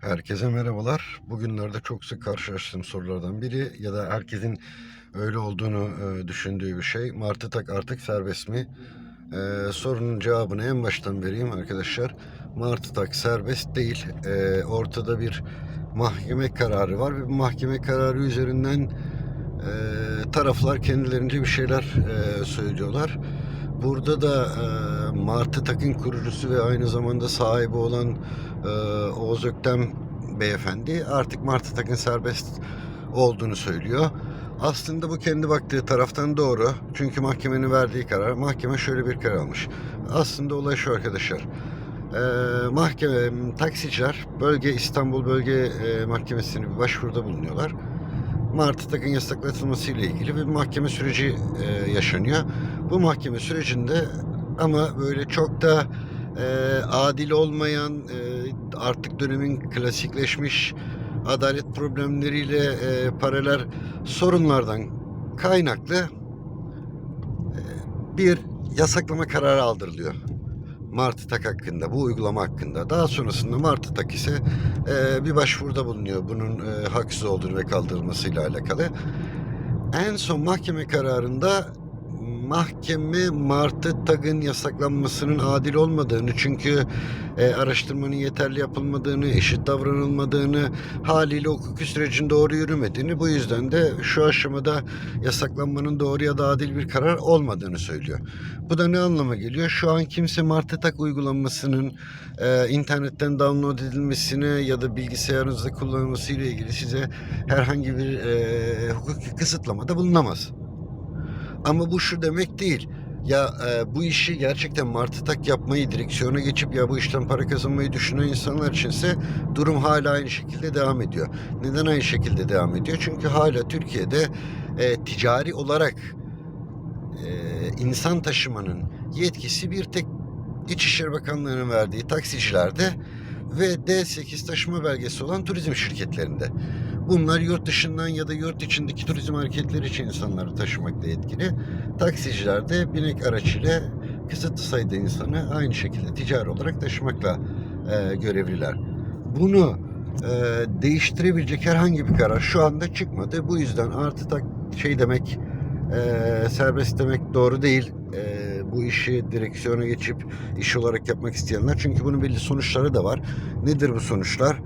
Herkese merhabalar. Bugünlerde çok sık karşılaştığım sorulardan biri ya da herkesin öyle olduğunu e, düşündüğü bir şey. Martı tak artık serbest mi? E, sorunun cevabını en baştan vereyim arkadaşlar. Martı tak serbest değil. E, ortada bir mahkeme kararı var ve bu mahkeme kararı üzerinden e, taraflar kendilerince bir şeyler e, söylüyorlar. Burada da e, Martı Tak'ın kurucusu ve aynı zamanda sahibi olan e, Oğuz Öktem beyefendi artık Martı Tak'ın serbest olduğunu söylüyor. Aslında bu kendi baktığı taraftan doğru. Çünkü mahkemenin verdiği karar, mahkeme şöyle bir karar almış. Aslında olay şu arkadaşlar. E, mahkeme, taksiciler bölge İstanbul Bölge e, Mahkemesi'ne bir başvuruda bulunuyorlar. Martı takın yasaklatılması ile ilgili bir mahkeme süreci e, yaşanıyor. Bu mahkeme sürecinde ama böyle çok da e, adil olmayan e, artık dönemin klasikleşmiş adalet problemleriyle e, paralel sorunlardan kaynaklı e, bir yasaklama kararı aldırılıyor. Martı Tak hakkında, bu uygulama hakkında. Daha sonrasında Martı Tak ise e, bir başvuruda bulunuyor bunun e, haksız olduğunu ve kaldırılmasıyla alakalı. En son mahkeme kararında mahkeme Martı Tak'ın yasaklanmasının adil olmadığını çünkü e, araştırmanın yeterli yapılmadığını, eşit davranılmadığını, haliyle hukuki sürecin doğru yürümediğini bu yüzden de şu aşamada yasaklanmanın doğru ya da adil bir karar olmadığını söylüyor. Bu da ne anlama geliyor? Şu an kimse Martı Tak uygulamasının e, internetten download edilmesine ya da bilgisayarınızda kullanılması ile ilgili size herhangi bir e, hukuki kısıtlamada bulunamaz. Ama bu şu demek değil. Ya e, bu işi gerçekten martı tak yapmayı, direksiyona geçip ya bu işten para kazanmayı düşünen insanlar içinse durum hala aynı şekilde devam ediyor. Neden aynı şekilde devam ediyor? Çünkü hala Türkiye'de e, ticari olarak e, insan taşımanın yetkisi bir tek İçişleri Bakanlığı'nın verdiği taksicilerde ve D8 taşıma belgesi olan turizm şirketlerinde. Bunlar yurt dışından ya da yurt içindeki turizm hareketleri için insanları taşımakta etkili. Taksiciler de binek araç ile kısıtlı sayıda insanı aynı şekilde ticari olarak taşımakla e, görevliler. Bunu e, değiştirebilecek herhangi bir karar şu anda çıkmadı. Bu yüzden artı tak şey demek e, serbest demek doğru değil. E, bu işi direksiyona geçip iş olarak yapmak isteyenler. Çünkü bunun belli sonuçları da var. Nedir bu sonuçlar?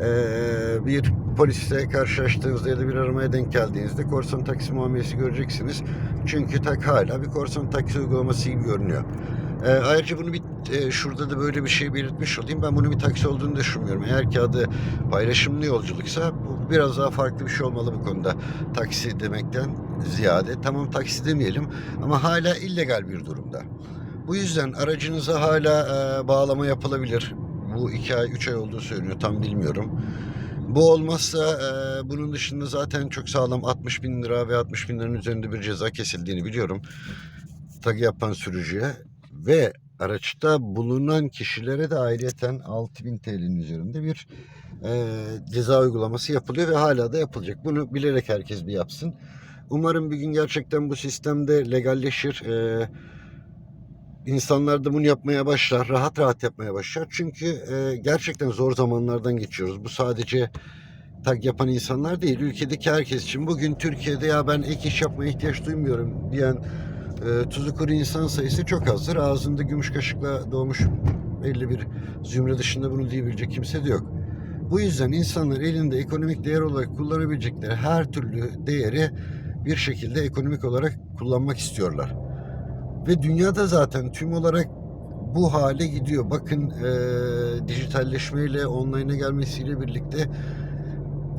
Ee, bir polisle karşılaştığınızda ya da bir aramaya denk geldiğinizde korsan taksi muamelesi göreceksiniz. Çünkü tak hala bir korsan taksi uygulaması gibi görünüyor. Ee, ayrıca bunu bir e, şurada da böyle bir şey belirtmiş olayım. Ben bunun bir taksi olduğunu düşünmüyorum. Eğer ki adı paylaşımlı yolculuksa bu biraz daha farklı bir şey olmalı bu konuda. Taksi demekten ziyade. Tamam taksi demeyelim ama hala illegal bir durumda. Bu yüzden aracınıza hala e, bağlama yapılabilir. Bu iki ay, üç ay olduğu söyleniyor. Tam bilmiyorum. Bu olmazsa e, bunun dışında zaten çok sağlam 60 bin lira ve 60 bin liranın üzerinde bir ceza kesildiğini biliyorum. Tag yapan sürücüye ve araçta bulunan kişilere de ayrıyeten 6000 TL'nin üzerinde bir e, ceza uygulaması yapılıyor ve hala da yapılacak. Bunu bilerek herkes bir yapsın. Umarım bir gün gerçekten bu sistemde legalleşir. E, insanlar da bunu yapmaya başlar. Rahat rahat yapmaya başlar. Çünkü e, gerçekten zor zamanlardan geçiyoruz. Bu sadece tag yapan insanlar değil. Ülkedeki herkes için. Bugün Türkiye'de ya ben ek iş yapmaya ihtiyaç duymuyorum diyen e, tuzu kuru insan sayısı çok azdır. Ağzında gümüş kaşıkla doğmuş belli bir zümre dışında bunu diyebilecek kimse de yok. Bu yüzden insanlar elinde ekonomik değer olarak kullanabilecekleri her türlü değeri bir şekilde ekonomik olarak kullanmak istiyorlar. Ve dünyada zaten tüm olarak bu hale gidiyor. Bakın e, dijitalleşmeyle, online'a gelmesiyle birlikte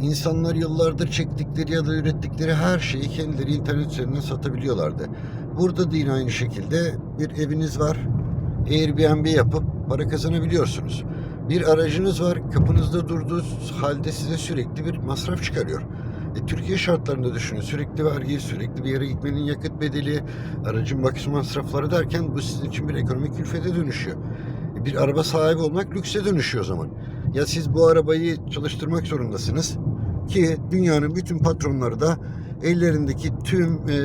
insanlar yıllardır çektikleri ya da ürettikleri her şeyi kendileri internet üzerinden satabiliyorlardı. Burada da yine aynı şekilde bir eviniz var. Airbnb yapıp para kazanabiliyorsunuz. Bir aracınız var. Kapınızda durduğu halde size sürekli bir masraf çıkarıyor. E, Türkiye şartlarında düşünün. Sürekli vergi, sürekli bir yere gitmenin yakıt bedeli, aracın bakım masrafları derken bu sizin için bir ekonomik külfete dönüşüyor. E, bir araba sahibi olmak lükse dönüşüyor o zaman. Ya siz bu arabayı çalıştırmak zorundasınız ki dünyanın bütün patronları da ellerindeki tüm e,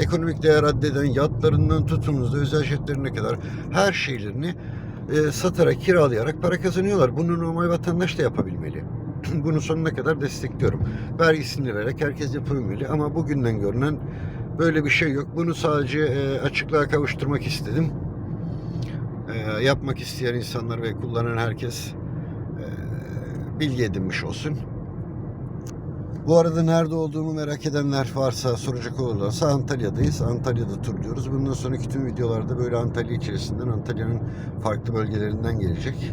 ekonomik değer addeden yatlarından tutunuz özel jetlerine kadar her şeylerini e, satarak, kiralayarak para kazanıyorlar. Bunu normal vatandaş da yapabilmeli. Bunu sonuna kadar destekliyorum. Vergisini vererek herkes yapabilmeli ama bugünden görünen böyle bir şey yok. Bunu sadece e, açıklığa kavuşturmak istedim. E, yapmak isteyen insanlar ve kullanan herkes e, bilgi edinmiş olsun. Bu arada nerede olduğumu merak edenler varsa soracak olurlarsa Antalya'dayız. Antalya'da turluyoruz. Bundan sonraki tüm videolarda böyle Antalya içerisinden Antalya'nın farklı bölgelerinden gelecek.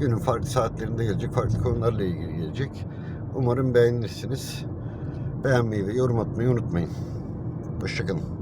Günün farklı saatlerinde gelecek. Farklı konularla ilgili gelecek. Umarım beğenirsiniz. Beğenmeyi ve yorum atmayı unutmayın. Hoşçakalın.